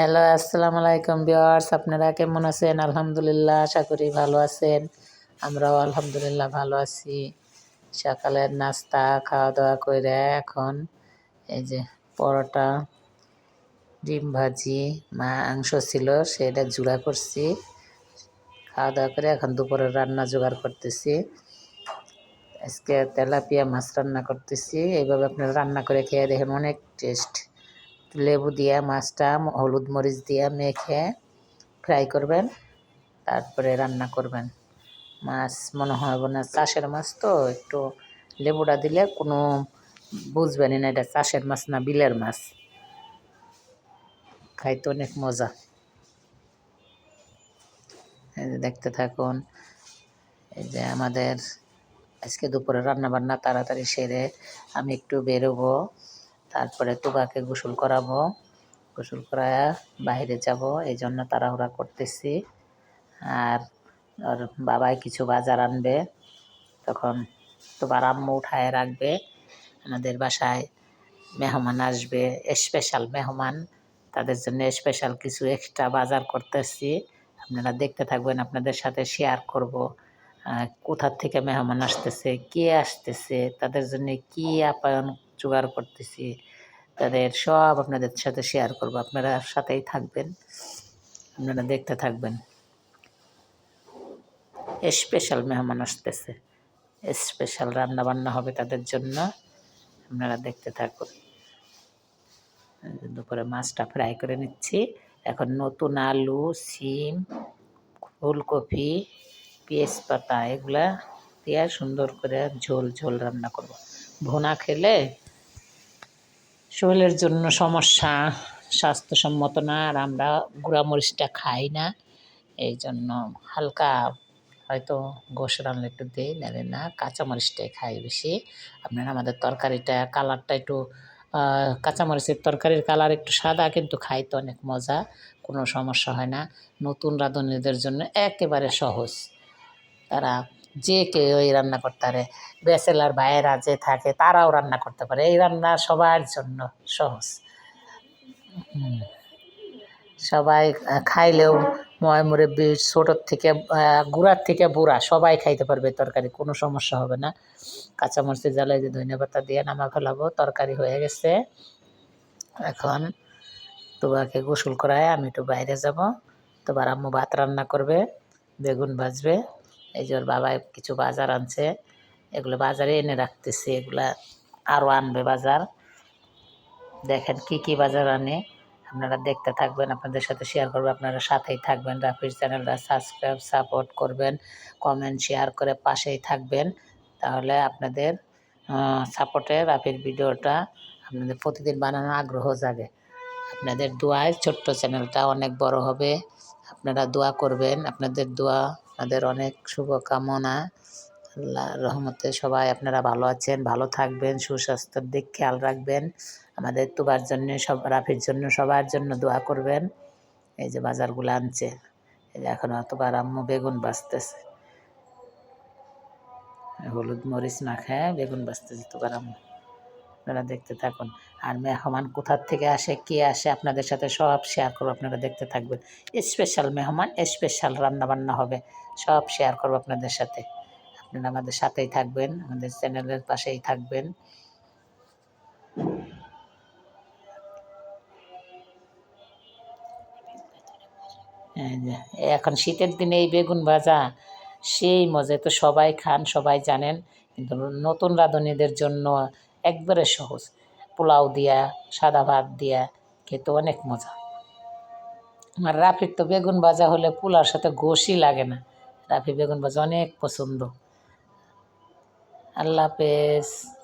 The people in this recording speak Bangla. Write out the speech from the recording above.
হ্যালো, আসসালামু আলাইকুম বিয়ার্স আপনারা কেমন আছেন? আলহামদুলিল্লাহ, আশা করি ভালো আছেন। আমরাও আলহামদুলিল্লাহ ভালো আছি। সকালের নাস্তা খাওয়া দাওয়া করে এখন এই যে পরোটা, ডিম ভাজি, মাংস ছিল, সেটা জুড়া করছি। খাওয়া দাওয়া করে এখন দুপুরের রান্না জোগাড় করতেছি। আজকে তেলাপিয়া মাছ রান্না করতেছি। এইভাবে আপনারা রান্না করে খেয়ে দেখেন, অনেক টেস্ট। লেবু দিয়া, মাছটা, হলুদ মরিচ দিয়া মেখে ফ্রাই করবেন, তারপরে রান্না করবেন। মাছ মনে হয় না চাষের মাছ তো, একটু লেবুটা দিলে কোনো বুঝবেনই না এটা চাষের মাছ না বিলের মাছ। খাইতে অনেক মজা। দেখতে থাকুন, এই যে আমাদের আজকে দুপুরে রান্না বান্না তাড়াতাড়ি সেরে আমি একটু বেরোবো। তারপরে তুবাকে গোসল করাবো। গোসল করায়া বাইরে যাব এই জন্য তাড়াহুড়া করতেছি। আর ওর বাবাই কিছু বাজার আনবে। তখন তোমার আম্মু উঠায় রাখবে। আমাদের বাসায় মেহমান আসবে স্পেশাল মেহমান। তাদের জন্য স্পেশাল কিছু এক্সট্রা বাজার করতেছি। আপনারা দেখতে থাকবেন, আপনাদের সাথে শেয়ার করব। কোথার থেকে মেহমান আসতেছে, কে আসতেছে, তাদের জন্য কি আপ্যায়ন জোগাড় করতেছি। তাদের সব আপনাদের সাথে শেয়ার করব। আপনারা সাথেই থাকবেন। আপনারা দেখতে থাকবেন। স্পেশাল মেহমান আসতেছে। স্পেশাল রান্না বান্না হবে তাদের জন্য। আপনারা দেখতে থাকুন। দুপুরে মাছটা ফ্রাই করে নিচ্ছি। এখন নতুন আলু, সিম, ফুলকপি, পেঁয়াজ পাতা, এগুলা দিয়ে সুন্দর করে ঝোল ঝোল রান্না করব। ভুনা খেলে শরীরের জন্য সমস্যা, স্বাস্থ্যসম্মত না, আর আমরা গুঁড়ামরিচটা খাই না। এই জন্য হালকা হয়তো গোশ রান্না একটু দিই, নাহলে না। কাঁচামরিচটাই খাই বেশি। আপনারা আমাদের তরকারিটা, কালারটা একটু কাঁচামরিচের তরকারির কালার একটু সাদা, কিন্তু খাইতে অনেক মজা, কোনো সমস্যা হয় না। নতুন রাঁধুনিদের জন্য একেবারে সহজ। তারা যে কেউ এই রান্না করতে পারে ব্যাচেলার ভাইয়েরা যে থাকে, তারাও রান্না করতে পারে। এই রান্না সবার জন্য সহজ। সবাই খাইলেও ময় মুরব্বী ছোটোর থেকে গুড়ার থেকে বুড়া সবাই খাইতে পারবে তরকারি, কোনো সমস্যা হবে না। কাঁচামরিচের জ্বালায় যে ধনিয়া পাতা দিয়ে নামা ফেলাবো, তরকারি হয়ে গেছে। এখন তোবাকে গোসল করায় আমি একটু বাইরে যাব। তোবার আম্মু ভাত রান্না করবে, বেগুন ভাজবে। এই যে ওর বাবা কিছু বাজার আনছে, এগুলো বাজারে এনে রাখতেছে, এগুলা আরও আনবে বাজার। দেখেন কি কি বাজার আনে, আপনারা দেখতে থাকবেন, আপনাদের সাথে শেয়ার করবেন আপনারা সাথেই থাকবেন। রাফির চ্যানেলটা সাবস্ক্রাইব সাপোর্ট করবেন কমেন্ট শেয়ার করে পাশেই থাকবেন। তাহলে আপনাদের সাপোর্টে রাফির ভিডিওটা আপনাদের প্রতিদিন বানানোর আগ্রহ জাগে। আপনাদের দোয়ায় ছোট্ট চ্যানেলটা অনেক বড় হবে। আপনারা দোয়া করবেন। আপনাদের দোয়া, আপনাদের অনেক শুভকামনা। আল্লাহ রহমতে সবাই আপনারা ভালো আছেন, ভালো থাকবেন, সুস্বাস্থ্যের দিক খেয়াল রাখবেন। আমাদের তুবার জন্য সব, রাফির জন্য সবার জন্য দোয়া করবেন। এই যে বাজারগুলো আনছে, এই যে এখন অতবার আম্মু বেগুন বাঁচতেছে। হলুদ মরিচ মাখায় বেগুন বাঁচতেছে তোবার আম্মু। আপনারা দেখতে থাকুন। আর মেহমান কোথার থেকে আসে, কে আসে, আপনাদের সাথে সব শেয়ার করব, আপনারা দেখতে থাকবেন। স্পেশাল মেহমান স্পেশাল রান্নাবান্না হবে, সব শেয়ার করব আপনাদের সাথে। আপনারা আমাদের সাথেই থাকবেন, আমাদের চ্যানেলের পাশেই থাকবেন। এখন শীতের দিনে এই বেগুন ভাজা, সেই মজা তো সবাই খান, সবাই জানেন, কিন্তু নতুন রাঁধুনিদের জন্য একবারে সহজ। পোলাও দিয়া, সাদা ভাত দিয়া, খেতে অনেক মজা। আর রাফির তো বেগুন ভাজা হলে পোলার সাথে গোশই লাগে না। রাফি বেগুন ভাজা অনেক পছন্দ। আল্লাহ হাফেজ।